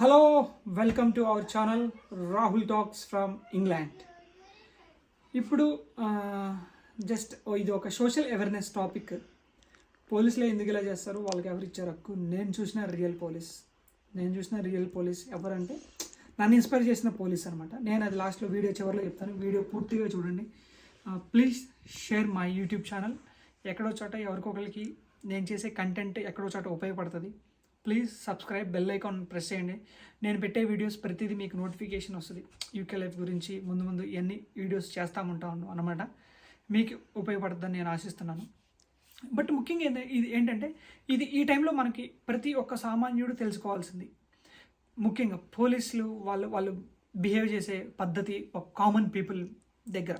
Hello welcome to our channel Rahul talks from England ఇప్పుడు just ఇది ఒక social awareness topic పోలీసులు ఎందుకు ఇలా చేస్తారు? వాళ్ళకి ఎవరు ఇచ్చారు హక్కు? నేను చూసిన రియల్ పోలీస్ నేను చూసిన రియల్ పోలీస్ ఎవరంటే నన్ను ఇన్స్పైర్ చేసిన పోలీస్ అనమాట నేను అది లాస్ట్లో వీడియో చివరిలో చెప్తాను. వీడియో పూర్తిగా చూడండి. Please share my YouTube channel ఎక్కడో చోట ఎవరికొకరికి నేను చేసే కంటెంట్ ఎక్కడో చోట ఉపయోగపడుతుంది. Please subscribe bell icon press చేయండి. నేను పెట్టే వీడియోస్ ప్రతిదీ మీకు నోటిఫికేషన్ వస్తుంది. యూకే లైఫ్ గురించి ముందు ముందు ఇవన్నీ వీడియోస్ చేస్తూ ఉంటాను అనమాట మీకు ఉపయోగపడుతుందని నేను ఆశిస్తున్నాను. బట్ ముఖ్యంగా ఏంటి ఇది ఏంటంటే ఇది ఈ టైంలో మనకి ప్రతి ఒక్క సామాన్యుడు తెలుసుకోవాల్సింది. ముఖ్యంగా పోలీసులు వాళ్ళు వాళ్ళు బిహేవ్ చేసే పద్ధతి ఒక కామన్ పీపుల్ దగ్గర.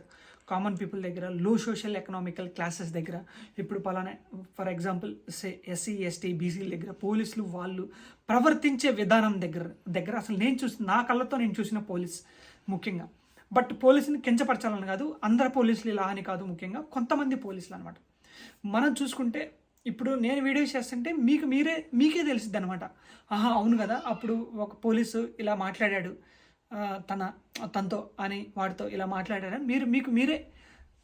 కామన్ పీపుల్ దగ్గర లో సోషల్ ఎకనామికల్ క్లాసెస్ దగ్గర. ఇప్పుడు పలానా for example say SC ST బీసీల దగ్గర పోలీసులు వాళ్ళు ప్రవర్తించే విధానం దగ్గర దగ్గర అసలు నేను చూసి నా కళ్ళతో నేను చూసిన పోలీస్ ముఖ్యంగా. బట్ పోలీసుని కించపరచాలని కాదు అందరు పోలీసులు ఇలా అని కాదు ముఖ్యంగా కొంతమంది పోలీసులు అనమాట మనం చూసుకుంటే ఇప్పుడు నేను వీడియో చేస్తుంటే మీకు మీరే మీకే తెలిసిద్ది అనమాట ఆహా అవును కదా అప్పుడు ఒక పోలీసు ఇలా మాట్లాడాడు. తన తనతో అని వాడితో ఇలా మాట్లాడారని మీరు మీకు మీరే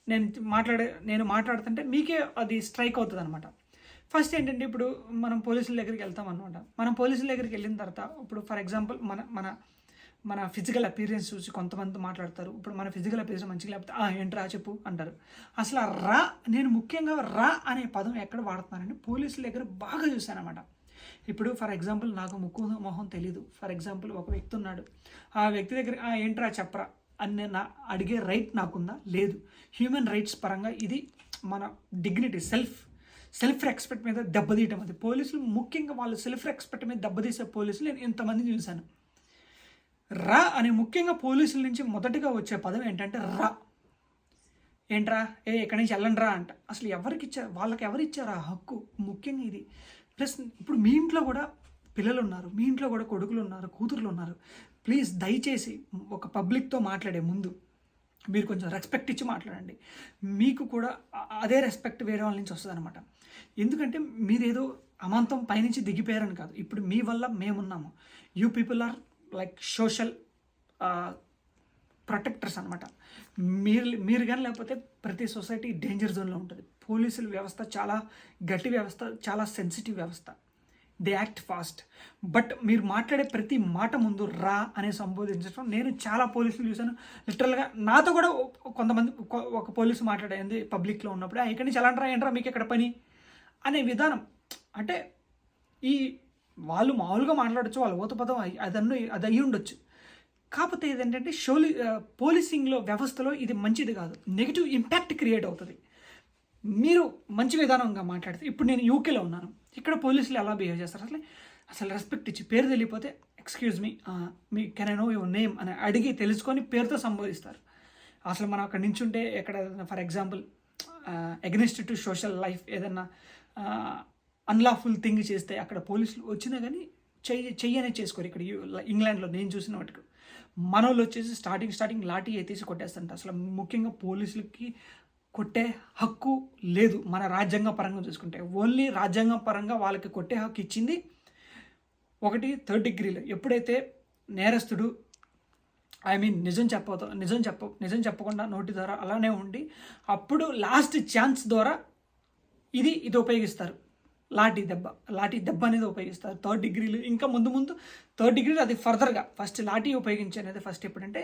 నేను మాట్లాడే నేను మాట్లాడుతుంటే మీకే అది స్ట్రైక్ అవుతుంది అనమాట ఫస్ట్ ఏంటంటే ఇప్పుడు మనం పోలీసుల దగ్గరికి వెళ్తాం అనమాట మనం పోలీసుల దగ్గరికి వెళ్ళిన తర్వాత ఇప్పుడు ఫర్ ఎగ్జాంపుల్ మన మన మన ఫిజికల్ అపీరియన్స్ చూసి కొంతమంది మాట్లాడతారు. ఇప్పుడు మన ఫిజికల్ అపీరియన్స్ మంచిగా లేకపోతే "ఆ, ఏంట్రా చెప్పు అంటారు. అసలు ఆ రా నేను ముఖ్యంగా రా అనే పదం ఎక్కడ వాడుతున్నానని పోలీసుల దగ్గర బాగా చూశాను అనమాట ఇప్పుడు ఫర్ ఎగ్జాంపుల్ నాకు ముక్కు మొహం తెలీదు. ఫర్ ఎగ్జాంపుల్ ఒక వ్యక్తి ఉన్నాడు. ఆ వ్యక్తి దగ్గర ఏంట్రా చెప్పరా? అని నేను నా అడిగే రైట్ నాకుందా? లేదు. హ్యూమన్ రైట్స్ పరంగా ఇది మన డిగ్నిటీ సెల్ఫ్ సెల్ఫ్ రెస్పెక్ట్ మీద దెబ్బతీయటం అది. పోలీసులు ముఖ్యంగా వాళ్ళు సెల్ఫ్ రెస్పెక్ట్ మీద దెబ్బతీసే పోలీసులు నేను ఇంతమంది చూశాను. రా అనే ముఖ్యంగా పోలీసుల నుంచి మొదటిగా వచ్చే పదం ఏంటంటే రా. ఏంట్రా? ఏ ఎక్కడి నుంచి వెళ్ళండి రా అంట. అసలు ఎవరికి ఇచ్చారు? వాళ్ళకి ఎవరు ఇచ్చారు ఆ హక్కు? ముఖ్యంగా ఇది. ప్లస్ ఇప్పుడు మీ ఇంట్లో కూడా పిల్లలు ఉన్నారు మీ ఇంట్లో కూడా కొడుకులు ఉన్నారు కూతుర్లు ఉన్నారు ప్లీజ్ దయచేసి ఒక పబ్లిక్తో మాట్లాడే ముందు మీరు కొంచెం రెస్పెక్ట్ ఇచ్చి మాట్లాడండి. మీకు కూడా అదే రెస్పెక్ట్ వేరే వాళ్ళ నుంచి వస్తుంది అనమాట ఎందుకంటే మీరేదో అమాంతం పైనుంచి దిగిపోయారని కాదు. ఇప్పుడు మీ వల్ల మేమున్నాము. You people are like social protectors అనమాట మీరు మీరు కానీ లేకపోతే ప్రతి సొసైటీ డేంజర్ జోన్లో ఉంటుంది. పోలీసుల వ్యవస్థ చాలా గట్టి వ్యవస్థ చాలా సెన్సిటివ్ వ్యవస్థ. దే యాక్ట్ ఫాస్ట్ బట్ మీరు మాట్లాడే ప్రతి మాట ముందు రా అనే సంబోధించడం నేను చాలా పోలీసులు చూశాను. లిటరల్గా నాతో కూడా కొంతమంది ఒక- ఒక పోలీసు మాట్లాడేది పబ్లిక్లో ఉన్నప్పుడు "ఆ, ఇక్కడి నుంచి ఎలా రా ఏంట్రా మీకు ఎక్కడ పని? అనే విధానం. అంటే ఈ వాళ్ళు మామూలుగా మాట్లాడచ్చు వాళ్ళ ఓతపదం అదన్ను అది అయ్యి ఉండొచ్చు. కాకపోతే ఏంటంటే షోలి పోలీసింగ్లో వ్యవస్థలో ఇది మంచిది కాదు. నెగిటివ్ ఇంపాక్ట్ క్రియేట్ అవుతుంది. మీరు మంచి విధానంగా మాట్లాడితే ఇప్పుడు నేను యూకేలో ఉన్నాను. ఇక్కడ పోలీసులు ఎలా బిహేవ్ చేస్తారు? అసలు అసలు రెస్పెక్ట్ ఇచ్చి పేరు తెలియపోతే excuse uh, me me can I know your name అని అడిగి తెలుసుకొని పేరుతో సంబోధిస్తారు. అసలు మనం అక్కడ నించుంటే ఎక్కడ for example against to social life ఏదన్నా uh, అన్లాఫుల్ థింగ్ చేస్తే అక్కడ పోలీసులు వచ్చినా కానీ చెయ్యి చెయ్యనే చేసుకోరు. ఇక్కడ ఇంగ్లాండ్లో నేను చూసిన వాటికి. మనోళ్ళు వచ్చేసి స్టార్టింగ్ స్టార్టింగ్ లాఠీ ఎత్తేసి కొట్టేస్తుంట అసలు ముఖ్యంగా పోలీసులకి కొట్టే హక్కు లేదు మన రాజ్యాంగ పరంగా చూసుకుంటే. ఓన్లీ రాజ్యాంగ పరంగా వాళ్ళకి కొట్టే హక్కు ఇచ్చింది ఒకటి థర్డ్ డిగ్రీలో ఎప్పుడైతే నేరస్తుడు ఐ మీన్ నిజం చెప్పతో నిజం చెప్ప నిజం చెప్పకుండా నోటి ద్వారా అలానే ఉండి అప్పుడు లాస్ట్ ఛాన్స్ ద్వారా ఇది ఇది ఉపయోగిస్తారు. లాఠీ దెబ్బ. లాఠీ దెబ్బ అనేది ఉపయోగిస్తారు. థర్డ్ డిగ్రీలు ఇంకా ముందు ముందు థర్డ్ డిగ్రీలు అది ఫర్దర్గా ఫస్ట్ లాఠీ ఉపయోగించి అనేది ఫస్ట్ ఎప్పుడంటే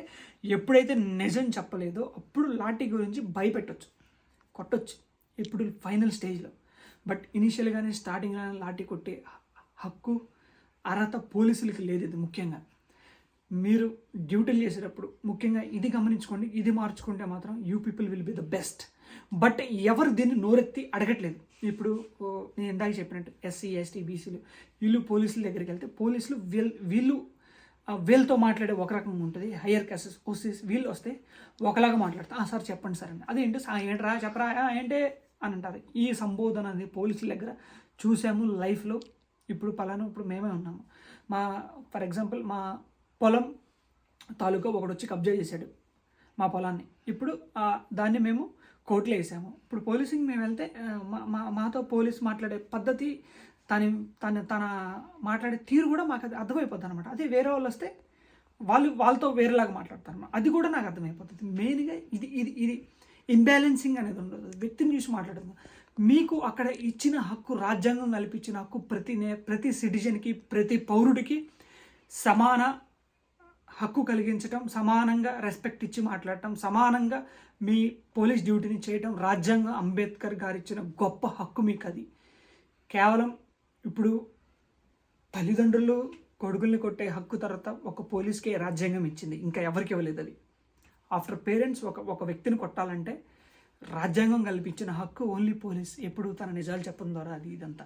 ఎప్పుడైతే నిజం చెప్పలేదో అప్పుడు లాఠీ గురించి భయపెట్టొచ్చు. కొట్టొచ్చు ఇప్పుడు ఫైనల్ స్టేజ్లో. బట్ ఇనిషియల్గానే స్టార్టింగ్లోనే లాఠీ కొట్టే హక్కు అర్హత పోలీసులకి లేదు ఇది ముఖ్యంగా. మీరు డ్యూటీలు చేసేటప్పుడు ముఖ్యంగా ఇది గమనించుకోండి ఇది మార్చుకుంటే మాత్రం you people will be the best but ఎవరు దీన్ని నోరెత్తి అడగట్లేదు. ఇప్పుడు ఓ, నేను ఇందాక చెప్పినట్టు ఎస్సీ ఎస్టీ బీసీలు వీళ్ళు పోలీసుల దగ్గరికి వెళ్తే పోలీసులు వీళ్ళు వీళ్ళతో మాట్లాడే ఒక రకంగా ఉంటుంది. హయ్యర్ క్యాసెస్ ఓసీస్ వీళ్ళు వస్తే ఒకలాగా మాట్లాడతాం. "ఆ, సార్ చెప్పండి సార్ అని. అదేంటి? ఏంట్రా? చెప్పరా? ఏంటే? అని అంటారు. ఈ సంబోధన అనేది పోలీసుల దగ్గర చూసాము లైఫ్లో. ఇప్పుడు పలానా ఇప్పుడు మేమే ఉన్నాము. మా ఫర్ ఎగ్జాంపుల్ మా పొలం తాలూకా ఒకడు వచ్చి కబ్జా చేశాడు మా పొలాన్ని. ఇప్పుడు దాన్ని మేము కోర్టులో వేసాము. ఇప్పుడు పోలీసింగ్ మేము వెళ్తే మా మా- మాతో పోలీస్ మాట్లాడే పద్ధతి తన తన తన మాట్లాడే తీరు కూడా మాకు అది అర్థమైపోద్ది అనమాట అదే వేరే వాళ్ళు వస్తే వాళ్ళు వాళ్ళతో వేరేలాగా మాట్లాడతారు అది కూడా నాకు అర్థమైపోతుంది. మెయిన్గా ఇది ఇది ఇది ఇంబ్యాలెన్సింగ్ అనేది ఉండదు. వ్యక్తిని చూసి మాట్లాడుతుంది మీకు అక్కడ ఇచ్చిన హక్కు రాజ్యాంగం కల్పించిన హక్కు ప్రతి నే ప్రతి సిటిజన్కి ప్రతి పౌరుడికి సమాన హక్కు కలిగించటం సమానంగా రెస్పెక్ట్ ఇచ్చి మాట్లాడటం సమానంగా మీ పోలీస్ డ్యూటీని చేయటం రాజ్యాంగం అంబేద్కర్ గారు ఇచ్చిన గొప్ప హక్కు మీకు అది కేవలం ఇప్పుడు తల్లిదండ్రులు కొడుకుల్ని కొట్టే హక్కు తర్వాత ఒక పోలీస్కే రాజ్యాంగం ఇచ్చింది. ఇంకా ఎవరికి ఇవ్వలేదు అది. ఆఫ్టర్ పేరెంట్స్ ఒక ఒక వ్యక్తిని కొట్టాలంటే రాజ్యాంగం కల్పించిన హక్కు ఓన్లీ పోలీస్. ఎప్పుడు తన నిజాలు చెప్పడం ద్వారా అది ఇదంతా.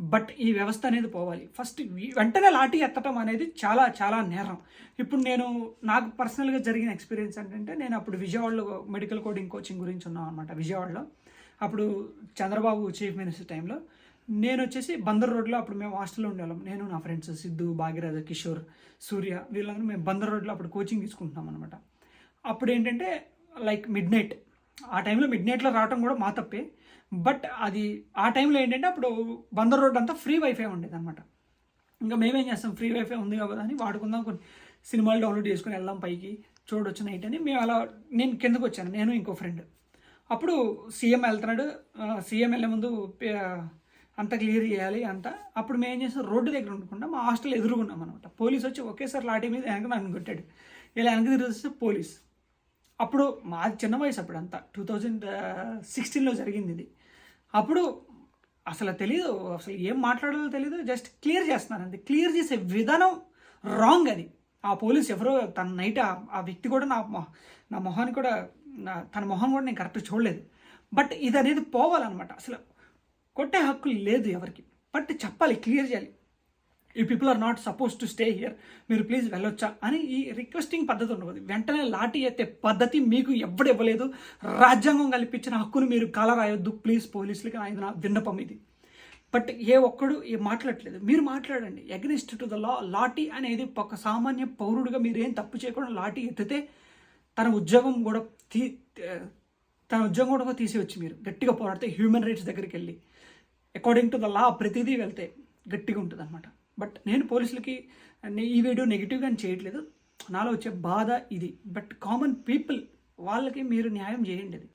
బట్ ఈ వ్యవస్థ అనేది పోవాలి. ఫస్ట్ వెంటనే లాఠీ ఎత్తటం అనేది చాలా చాలా నేరం. ఇప్పుడు నేను నాకు పర్సనల్గా జరిగిన ఎక్స్పీరియన్స్ ఏంటంటే నేను అప్పుడు విజయవాడలో మెడికల్ కోడింగ్ కోచింగ్ గురించి ఉన్నాం అనమాట విజయవాడలో. అప్పుడు చంద్రబాబు చీఫ్ మినిస్టర్ టైంలో నేను వచ్చేసి బందర్ రోడ్లో అప్పుడు మేము హాస్టల్లో ఉండేవాళ్ళం. నేను నా ఫ్రెండ్స్ సిద్ధు భాగీరథ కిషోర్ సూర్య వీళ్ళందరూ మేము బందర్ రోడ్లో అప్పుడు కోచింగ్ తీసుకుంటున్నాం అనమాట అప్పుడు ఏంటంటే లైక్ మిడ్ నైట్. ఆ టైంలో మిడ్ నైట్లో రావటం కూడా మా తప్పే. బట్ అది ఆ టైంలో ఏంటంటే అప్పుడు బందర్ రోడ్ అంతా ఫ్రీ వైఫై ఉండేది అనమాట ఇంకా మేమేం చేస్తాం ఫ్రీ వైఫై ఉంది కదా అని వాడుకుందాం కొన్ని సినిమాలు డౌన్లోడ్ చేసుకుని వెళ్దాం పైకి చూడొచ్చు నైట్ అని మేము అలా నేను కిందకు వచ్చాను నేను ఇంకో ఫ్రెండ్. అప్పుడు సీఎం వెళ్తున్నాడు సీఎం వెళ్ళే ముందు అంతా క్లియర్ చేయాలి అంతా. అప్పుడు మేము ఏం చేస్తాం? రోడ్డు దగ్గర ఉండకుండా మా హాస్టల్ ఎదురుకున్నాం అనమాట పోలీస్ వచ్చి ఒకేసారి లాఠీ మీద వెనక నన్ను కొట్టాడు. ఇలా వెనక తిరిగి పోలీస్. అప్పుడు మాది చిన్న వయసు అప్పుడు అంతా. టూ థౌజండ్ సిక్స్టీన్లో జరిగింది ఇది. అప్పుడు అసలు తెలియదు అసలు ఏం మాట్లాడాలో తెలియదు జస్ట్ క్లియర్ చేస్తున్నాను అంతే. క్లియర్ చేసే విధానం రాంగ్ అది. ఆ పోలీస్ ఎవరో తన నైట్ ఆ వ్యక్తి కూడా నా మొహ- నా మొహాన్ని కూడా నా తన మొహం కూడా నేను కరెక్ట్ చూడలేదు. బట్ ఇది అనేది పోవాలన్నమాట. అసలు కొట్టే హక్కు లేదు ఎవరికి. బట్ చెప్పాలి క్లియర్ చేయాలి. ఈ people are not suppose to stay here మీరు ప్లీజ్ వెళ్ళొచ్చా అని ఈ రిక్వెస్టింగ్ పద్ధతి ఉండదు వెంటనే లాఠీ ఎత్తే పద్ధతి మీకు ఎవడు ఇవ్వలేదు. రాజ్యాంగం కల్పించిన హక్కును మీరు కాలరాయొద్దు. ప్లీజ్ పోలీసులకి ఆయన నా విన్నపం ఇది. బట్ ఏ ఒక్కడు ఏ మాట్లాడట్లేదు. మీరు మాట్లాడండి. Against to the law lathi అనేది ఒక సామాన్య పౌరుడిగా మీరు ఏం తప్పు చేయకుండా లాఠీ ఎత్తితే తన ఉద్యోగం కూడా తీ తన ఉద్యోగం కూడా తీసేవచ్చు మీరు. గట్టిగా పోరాడితే హ్యూమన్ రైట్స్ దగ్గరికి వెళ్ళి. అకార్డింగ్ టు ద లా ప్రతిదీ వెళ్తే గట్టిగా ఉంటుంది అనమాట బట్ నేను పోలీసులకి ఈ వీడియో నెగిటివ్గా చేయట్లేదు. నాలో వచ్చే బాధ ఇది. బట్ కామన్ పీపుల్ వాళ్ళకి మీరు న్యాయం చేయండి అది.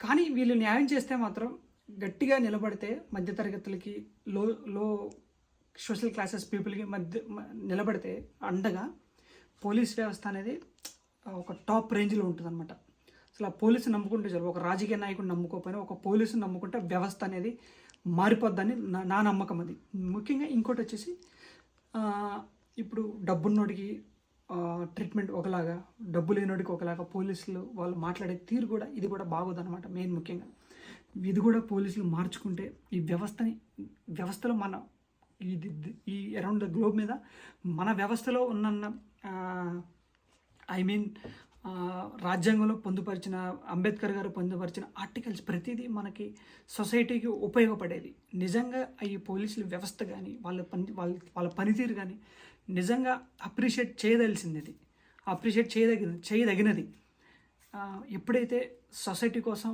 కానీ వీళ్ళు న్యాయం చేస్తే మాత్రం గట్టిగా నిలబడితే మధ్యతరగతులకి లో లో సోషల్ క్లాసెస్ పీపుల్కి మధ్య నిలబడితే అండగా పోలీస్ వ్యవస్థ అనేది ఒక టాప్ రేంజ్లో ఉంటుంది అనమాట అసలు ఆ పోలీసు నమ్ముకుంటే చాలు. ఒక రాజకీయ నాయకుడు నమ్ముకోకపోయినా ఒక పోలీసుని నమ్ముకుంటే వ్యవస్థ అనేది మారిపోద్దని నా నా నమ్మకం అది. ముఖ్యంగా ఇంకోటి వచ్చేసి ఇప్పుడు డబ్బున్నోడికి ట్రీట్మెంట్ ఒకలాగా డబ్బు లేనోడికి ఒకలాగా పోలీసులు వాళ్ళు మాట్లాడే తీరు కూడా ఇది కూడా బాగోదన్నమాట మెయిన్ ముఖ్యంగా. ఇది కూడా పోలీసులు మార్చుకుంటే ఈ వ్యవస్థని వ్యవస్థలో మన ఇది ఈ అరౌండ్ ద గ్లోబ్ మీద మన వ్యవస్థలో ఉన్న ఐ మీన్ రాజ్యాంగంలో పొందుపరిచిన అంబేద్కర్ గారు పొందుపరిచిన ఆర్టికల్స్ ప్రతిదీ మనకి సొసైటీకి ఉపయోగపడేది. నిజంగా ఈ పోలీసుల వ్యవస్థ కానీ వాళ్ళ పని వాళ్ళ వాళ్ళ పనితీరు కానీ నిజంగా అప్రిషియేట్ చేయదలిసింది ఇది అప్రిషియేట్ చేయదగిన చేయదగినది. ఎప్పుడైతే సొసైటీ కోసం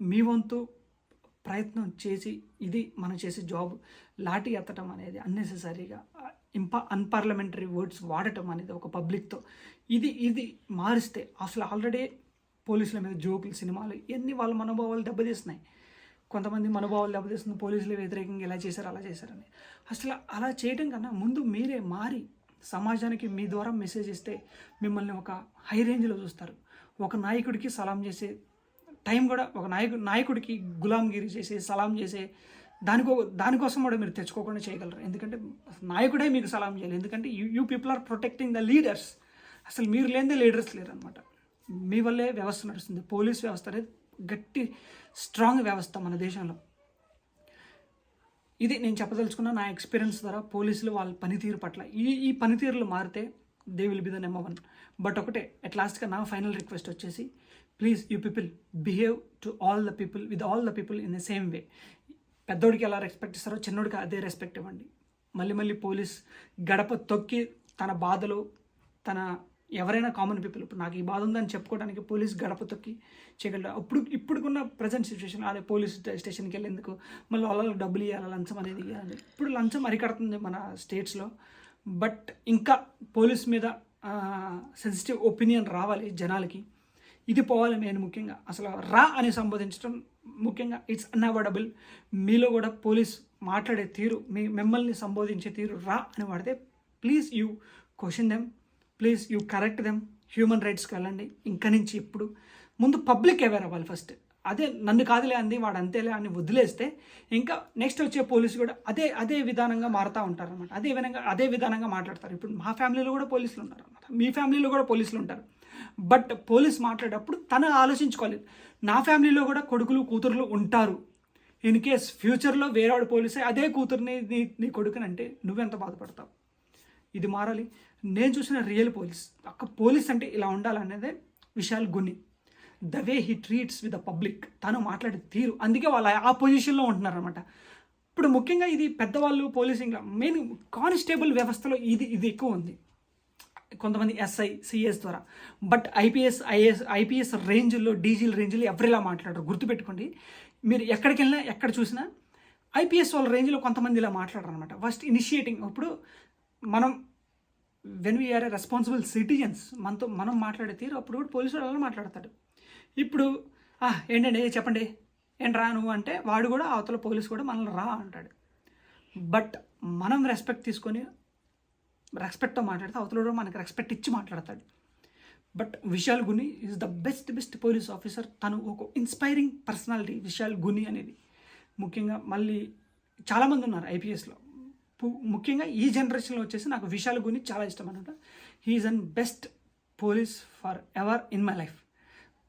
మీ వంతు ప్రయత్నం చేసి ఇది మనం చేసే జాబ్ లాఠీ ఎత్తడం అనేది అన్నెసెసరీగా ఇంపా అన్పార్లమెంటరీ వర్డ్స్ వాడటం అనేది ఒక పబ్లిక్తో ఇది ఇది మారిస్తే అసలు ఆల్రెడీ పోలీసుల మీద జోకులు సినిమాలు ఇవన్నీ వాళ్ళ మనోభావాలు దెబ్బతీస్తున్నాయి. కొంతమంది మనోభావాలు దెబ్బతీస్తుంది పోలీసులు వ్యతిరేకంగా ఇలా చేశారు అలా చేశారని అసలు అలా చేయడం కన్నా ముందు మీరే మారి సమాజానికి మీ ద్వారా మెసేజ్ ఇస్తే మిమ్మల్ని ఒక హై రేంజ్లో చూస్తారు. ఒక నాయకుడికి సలాం చేసే టైం కూడా ఒక నాయకు నాయకుడికి గులాంగిరి చేసే సలాం చేసే దానికో దానికోసం కూడా మీరు తెచ్చుకోకుండా చేయగలరు. ఎందుకంటే నాయకుడే మీకు సలాం చేయాలి. ఎందుకంటే you you people are protecting the leaders అసలు మీరు లేనిదే లీడర్స్ లేరు అనమాట మీ వల్లే వ్యవస్థ నడుస్తుంది. పోలీస్ వ్యవస్థ అనేది గట్టి స్ట్రాంగ్ వ్యవస్థ మన దేశంలో. ఇది నేను చెప్పదలుచుకున్న నా ఎక్స్పీరియన్స్ ద్వారా పోలీసులు వాళ్ళ పనితీరు పట్ల. ఈ ఈ పనితీరులు మారితే they will be the number one but ఒకటే అట్ లాస్ట్గా నా ఫైనల్ రిక్వెస్ట్ వచ్చేసి please you people behave to all the people with all the people in the same way పెద్దోడికి ఎలా రెస్పెక్ట్ ఇస్తారో చిన్నోడికి అదే రెస్పెక్ట్ ఇవ్వండి. మళ్ళీ మళ్ళీ పోలీస్ గడప తొక్కి తన బాధలు తన ఎవరైనా కామన్ పీపుల్ ఇప్పుడు నాకు ఈ బాధ ఉందని చెప్పుకోవడానికి పోలీస్ గడప తొక్కి చేయగలరు అప్పుడు ఇప్పుడుకున్న ప్రజెంట్ సిచ్యువేషన్ అదే పోలీస్ స్టేషన్కి వెళ్ళేందుకు మళ్ళీ వాళ్ళకి డబ్బులు ఇవ్వాలి లంచం అనేది ఇవ్వాలి ఇప్పుడు లంచం అరికడుతుంది మన స్టేట్స్లో బట్ ఇంకా పోలీస్ మీద సెన్సిటివ్ ఒపీనియన్ రావాలి జనాలకి. ఇది పోవాలి నేను ముఖ్యంగా. అసలు రా అని సంబోధించడం ముఖ్యంగా. ఇట్స్ అన్అవాయిడబుల్ మీలో కూడా పోలీస్ మాట్లాడే తీరు మీ మిమ్మల్ని సంబోధించే తీరు రా అని వాడితే please you question them please you correct them human రైట్స్కి వెళ్ళండి. ఇంకా నుంచి ఎప్పుడు ముందు పబ్లిక్ అవేర్ అవ్వాలి ఫస్ట్ అదే నన్ను కాదులే అంది వాడు అంతేలే అని వదిలేస్తే ఇంకా నెక్స్ట్ వచ్చే పోలీసు కూడా అదే అదే విధానంగా మారుతూ ఉంటారు అనమాట అదే విధంగా అదే విధానంగా మాట్లాడతారు. ఇప్పుడు మా ఫ్యామిలీలో కూడా పోలీసులు ఉన్నారు అనమాట మీ ఫ్యామిలీలో కూడా పోలీసులు ఉంటారు. బట్ పోలీస్ మాట్లాడేటప్పుడు తను ఆలోచించుకోవాలి. నా ఫ్యామిలీలో కూడా కొడుకులు కూతురులు ఉంటారు. ఇన్ కేస్ ఫ్యూచర్లో వేరేవాడు పోలీసే అదే కూతుర్ని నీ నీ కొడుకుని అంటే నువ్వెంత బాధపడతావు? ఇది మారాలి. నేను చూసిన రియల్ పోలీస్ అక్క పోలీస్ అంటే ఇలా ఉండాలనేదే Vishal Guni the way he treats with the public. తను మాట్లాడే తీరు. అందుకే వాళ్ళు ఆ పొజిషన్లో ఉంటున్నారనమాట ఇప్పుడు ముఖ్యంగా ఇది పెద్దవాళ్ళు పోలీసింగ్ మెయిన్ కానిస్టేబుల్ వ్యవస్థలో ఇది ఇది ఎక్కువ ఉంది. కొంతమంది ఎస్ఐ సిఎస్ ద్వారా. బట్ ఐపీఎస్ ఐఎస్ ఐపీఎస్ రేంజ్లో డీజీల రేంజ్లో ఎవరిలా మాట్లాడరు? గుర్తుపెట్టుకోండి. మీరు ఎక్కడికి వెళ్ళినా ఎక్కడ చూసినా ఐపీఎస్ వాళ్ళ రేంజ్లో కొంతమంది ఇలా మాట్లాడరు అనమాట ఫస్ట్ ఇనిషియేటింగ్ ఇప్పుడు మనం వెన్ వీఆర్ రెస్పాన్సిబుల్ సిటిజన్స్ మనతో మనం మాట్లాడే తీరు అప్పుడు కూడా పోలీసు వాళ్ళు మాట్లాడతాడు. ఇప్పుడు ఏంటండి? చెప్పండి. ఏంటి రా నువ్వు? అంటే వాడు కూడా అవతల పోలీసు కూడా మనల్ని రా అంటాడు. బట్ మనం రెస్పెక్ట్ తీసుకొని రెస్పెక్ట్తో మాట్లాడితే అవతల మనకి రెస్పెక్ట్ ఇచ్చి మాట్లాడతాడు. But Vishal Guni is the best best police officer తను ఒక ఇన్స్పైరింగ్ పర్సనాలిటీ విశాల్ గుని అనేది. ముఖ్యంగా మళ్ళీ చాలామంది ఉన్నారు ఐపీఎస్లో ముఖ్యంగా ఈ జనరేషన్లో వచ్చేసి నాకు విశాల్ గుని చాలా ఇష్టం అనమాట he is an best police for ever in my life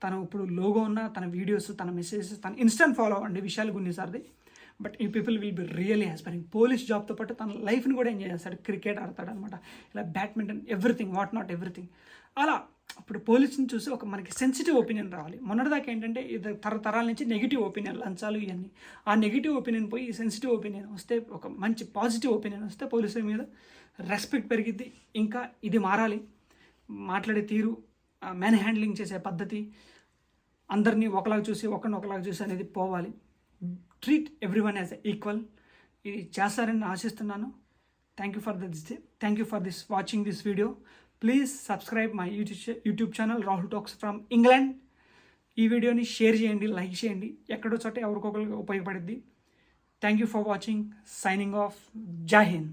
తను ఇప్పుడు లోగో ఉన్న తన వీడియోస్ తన మెసేజెస్ తన ఇన్స్టెంట్ ఫాలో అవ్వండి విశాల్ గుని సార్ది. బట్ ఈ people will be really inspiring police జాబ్తో పాటు తన లైఫ్ని కూడా ఎంజాయ్ చేస్తాడు. క్రికెట్ ఆడతాడు అనమాట ఇలా badminton everything what not everything. అలా ఇప్పుడు పోలీసుని చూసి ఒక మనకి సెన్సిటివ్ ఒపీనియన్ రావాలి. మొన్నటిదాకా ఏంటంటే ఇది తరతరాల నుంచి నెగిటివ్ ఒపీనియన్ లంచాలు ఇవన్నీ. ఆ నెగిటివ్ ఒపీనియన్ పోయి సెన్సిటివ్ ఒపీనియన్ వస్తే ఒక మంచి పాజిటివ్ ఒపీనియన్ వస్తే పోలీసుల మీద రెస్పెక్ట్ పెరిగిద్ది. ఇంకా ఇది మారాలి. మాట్లాడే తీరు మ్యాన్ హ్యాండ్లింగ్ చేసే పద్ధతి అందరినీ ఒకలాగా చూసి ఒకరిని ఒకలాగా చూసి అనేది పోవాలి. Treat everyone as equal ఇది చేస్తారని ఆశిస్తున్నాను. Thank you for this thank you for this watching this video please subscribe my YouTube YouTube channel Rahul talks from England ఈ వీడియోని షేర్ చేయండి లైక్ చేయండి. ఎక్కడో చోట ఎవరికొకరికి ఉపయోగపడుద్ది. Thank you for watching signing off జై హింద్